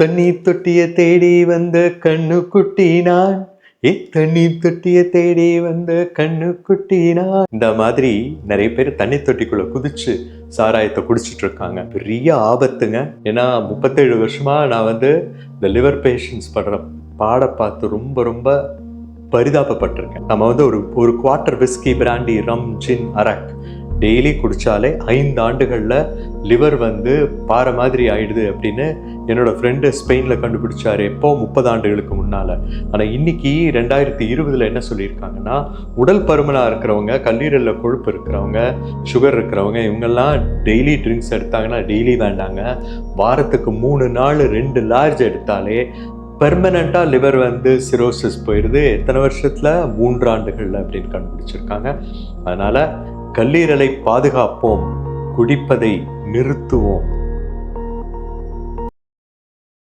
தண்ணீர் தொட்டிய தேடி வந்த கண்ணு குட்டி நான். ஏ தண்ணீர் தொட்டிய தேடி வந்த கண்ணு குட்டி நான். இந்த மாதிரி நிறைய பேர் தண்ணீர் தொட்டிக்குள்ள குதிச்சு சாராயத்தை குடிச்சிட்டு இருக்காங்க. பெரிய ஆபத்துங்க. ஏன்னா முப்பத்தேழு வருஷமா நான் வந்து இந்த லிவர் பேஷண்ட்ஸ் படுற பாட பார்த்து ரொம்ப ரொம்ப பரிதாபப்பட்டிருக்கேன். நம்ம வந்து ஒரு ஒரு quarter whisky brandy rum gin arrack daily குடித்தாலே ஐந்து ஆண்டுகளில் லிவர் வந்து பாறை மாதிரி ஆயிடுது அப்படின்னு என்னோடய ஃப்ரெண்டு ஸ்பெயினில் கண்டுபிடிச்சார் எப்போ? முப்பது ஆண்டுகளுக்கு முன்னால். ஆனால் இன்னைக்கு ரெண்டாயிரத்தி இருபதில் என்ன சொல்லியிருக்காங்கன்னா உடல் பருமனாக இருக்கிறவங்க கல்லீரலில் கொழுப்பு இருக்கிறவங்க சுகர் இருக்கிறவங்க இவங்கெல்லாம் டெய்லி ட்ரிங்க்ஸ் எடுத்தாங்கன்னா டெய்லி வேண்டாங்க. வாரத்துக்கு மூணு நாள் ரெண்டு லார்ஜ் எடுத்தாலே பெர்மனண்ட்டாக லிவர் வந்து சிரோசிஸ் போயிடுது எத்தனை வருஷத்தில்? மூன்றாண்டுகளில் அப்படின்னு கண்டுபிடிச்சிருக்காங்க. அதனால் கல்லீரலை பாதுகாப்போம். குடிப்பதை நிறுத்துவோம்.